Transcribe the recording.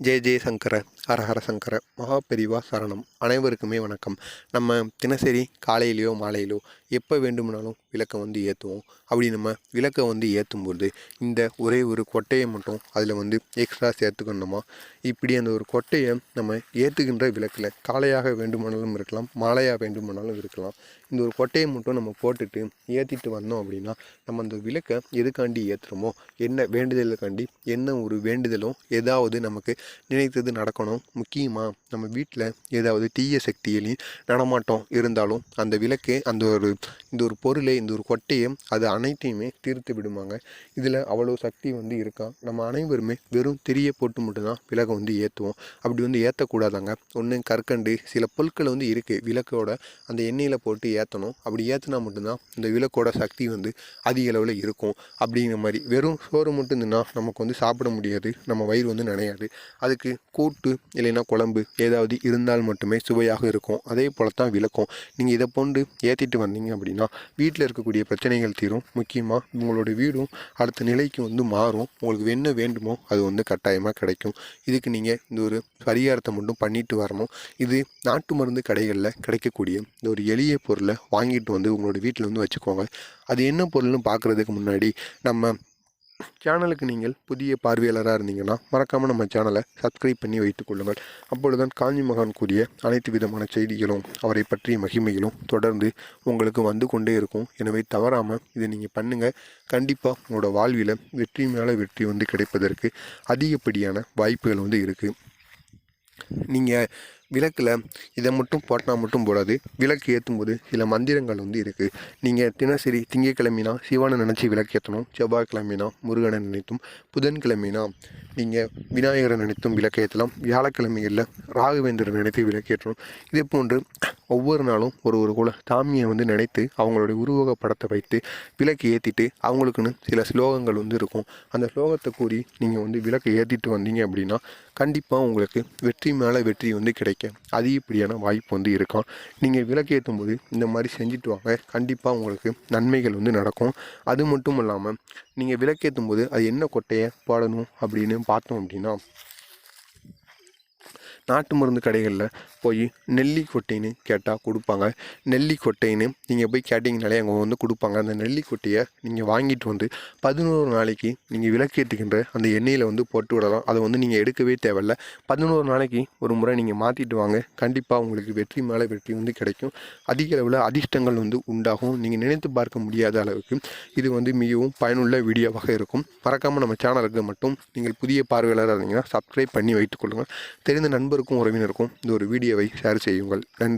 ஜெய சங்கர ஹரஹர சங்கர மகாபெரிவா சரணம். அனைவருக்குமே வணக்கம். நம்ம தினசரி காலையிலையோ மாலையிலோ எப்போ வேண்டுமானாலும் விளக்கை வந்து ஏற்றுவோம் அப்படி நம்ம விளக்கை வந்து ஏற்றும்போது இந்த ஒரே ஒரு கொட்டையை மட்டும் அதில் வந்து எக்ஸ்ட்ரா சேர்த்துக்கணுமா? இப்படி அந்த ஒரு கொட்டையை நம்ம ஏற்றுகின்ற விளக்கில் காலையாக வேண்டுமானாலும் இருக்கலாம் மாலையாக வேண்டுமானாலும் இருக்கலாம். இந்த ஒரு கொட்டையை மட்டும் நம்ம போட்டுட்டு ஏற்றிட்டு வந்தோம் அப்படின்னா நம்ம அந்த விளக்கை எதுக்காண்டி ஏற்றுறோமோ என்ன வேண்டுதலுக்காண்டி என்ன ஒரு வேண்டுதலும் ஏதாவது நமக்கு நினைத்தது நடக்கணும். முக்கியமாக நம்ம வீட்டில் ஏதாவது தீய சக்தியிலையும் நடமாட்டம் இருந்தாலும் அந்த விளக்கு அந்த ஒரு இந்த ஒரு பொருளை இந்த ஒரு கொட்டையை அது அனைத்தையுமே தீர்த்து விடுமாங்க. இதில் அவ்வளோ சக்தி வந்து இருக்கா? நம்ம அனைவருமே வெறும் திரிய போட்டு மட்டும்தான் விளக்கை வந்து ஏற்றுவோம் அப்படி வந்து ஏற்றக்கூடாதாங்க ஒன்று கற்கண்டு சில பொருட்கள் வந்து இருக்குது விளக்கோட அந்த எண்ணெயில் போட்டு ஏற்றணும் அப்படி ஏற்றினா மட்டும்தான் இந்த விளக்கோட சக்தி வந்து அதிக அளவில் இருக்கும். அப்படிங்கிற மாதிரி வெறும் சோறு மட்டும் தின்னா நமக்கு வந்து சாப்பிட முடியாது. நம்ம வயிறு வந்து நினையாது. அதுக்கு கூட்டு இல்லைன்னா குழம்பு ஏதாவது இருந்தால் மட்டுமே சுவையாக இருக்கும். அதே போல தான் விளக்கும். நீங்கள் இதை போண்டு ஏற்றிட்டு வந்தீங்க அப்படின்னா வீட்டில் இருக்கக்கூடிய பிரச்சனைகள் தீரும். முக்கியமாக உங்களோட வீடும் அடுத்த நிலைக்கு வந்து மாறும். உங்களுக்கு என்ன வேண்டுமோ அது வந்து கட்டாயமாக கிடைக்கும். இதுக்கு நீங்கள் இந்த ஒரு பரிகாரத்தை மட்டும் பண்ணிட்டு வரணும். இது நாட்டு மருந்து கடைகளில் கிடைக்கக்கூடிய இந்த ஒரு எளிய பொருளை வாங்கிட்டு வந்து உங்களோட வீட்டில் வந்து வச்சுக்கோங்க. அது என்ன பொருள்னு பார்க்குறதுக்கு முன்னாடி நம்ம சேனலுக்கு நீங்கள் புதிய பார்வையாளராக இருந்தீங்கன்னா மறக்காமல் நம்ம சேனலை சப்ஸ்கிரைப் பண்ணி வைத்துக் கொள்ளுங்கள். அப்பொழுதுதான் காஞ்சி மகான் கூறிய அனைத்து விதமான செய்திகளும் அவரை பற்றிய மகிமைகளும் தொடர்ந்து உங்களுக்கு வந்து கொண்டே இருக்கும். எனவே தவறாமல் இதை நீங்கள் பண்ணுங்கள் கண்டிப்பாக உங்களோட வாழ்வில் வெற்றி மேலே வெற்றி வந்து கிடைப்பதற்கு அதிகப்படியான வாய்ப்புகள் வந்து இருக்குது நீங்கள் விளக்கில் இதை மட்டும் போட்டால் மட்டும் போடாது. விளக்கு ஏற்றும் போது சில மந்திரங்கள் வந்து இருக்குது நீங்கள் தினசரி திங்கக்கிழமைனா சிவனை நினச்சி விளக்கு ஏற்றணும் செவ்வாய்க்கிழமைனா முருகனை நினைத்தும் புதன்கிழமைனா நீங்கள் விநாயகரை நினைத்தும் விளக்கு ஏற்றலாம் வியாழக்கிழமைகளில் ராகவேந்திரன் நினைத்து விளக்கு ஏற்றணும். இதே போன்று ஒவ்வொரு நாளும் ஒரு ஒரு குல சாமியை வந்து நினைத்து அவங்களுடைய உருவக படத்தை வைத்து விளக்கு ஏற்றிட்டு அவங்களுக்குன்னு சில ஸ்லோகங்கள் வந்து இருக்கும். அந்த ஸ்லோகத்தை கூறி நீங்கள் வந்து விளக்கு ஏற்றிட்டு வந்தீங்க அப்படின்னா கண்டிப்பாக உங்களுக்கு வெற்றி மேலே வெற்றி வந்து கிடைக்க அதிகப்படியான வாய்ப்பு வந்து இருக்கும். நீங்கள் விளக்கு ஏற்றும் போது இந்த மாதிரி செஞ்சுட்டு வாங்க. கண்டிப்பாக உங்களுக்கு நன்மைகள் வந்து நடக்கும். அது மட்டும் இல்லாமல் நீங்கள் விளக்கேற்றும் போது அது என்ன கொட்டையை பாடணும் அப்படின்னு பார்த்தோம் அப்படின்னா நாட்டு மருந்து கடைகளில் போய் நெல்லி கொட்டைன்னு கேட்டால் கொடுப்பாங்க. நெல்லி கொட்டைன்னு நீங்கள் போய் கேட்டிங்கனாலே அங்கே வந்து கொடுப்பாங்க. அந்த நெல்லி கொட்டையை நீங்கள் வாங்கிட்டு வந்து பதினோரு நாளைக்கு நீங்கள் விளக்கேற்றுக்கின்ற அந்த எண்ணெயில் வந்து போட்டு விடலாம். அதை வந்து நீங்கள் எடுக்கவே தேவையில்ல. பதினோரு நாளைக்கு ஒரு முறை நீங்கள் மாற்றிட்டு வாங்க. கண்டிப்பாக உங்களுக்கு வெற்றி மேலே வெற்றி வந்து கிடைக்கும். அதிக அளவில் அதிர்ஷ்டங்கள் வந்து உண்டாகும். நீங்கள் நினைத்து பார்க்க முடியாத அளவுக்கு இது வந்து மிகவும் பயனுள்ள வீடியோவாக இருக்கும். மறக்காமல் நம்ம சேனலுக்கு மட்டும் நீங்கள் புதிய பார்வையாளராக இருந்தீங்கன்னா சப்ஸ்கிரைப் பண்ணி வைத்துக்கொள்ளுங்கள் தெரிந்த நண்பருக்கும் உறவினருக்கும் இந்த ஒரு video வீடியோவை ஷேர் செய்யுங்கள் நன்றி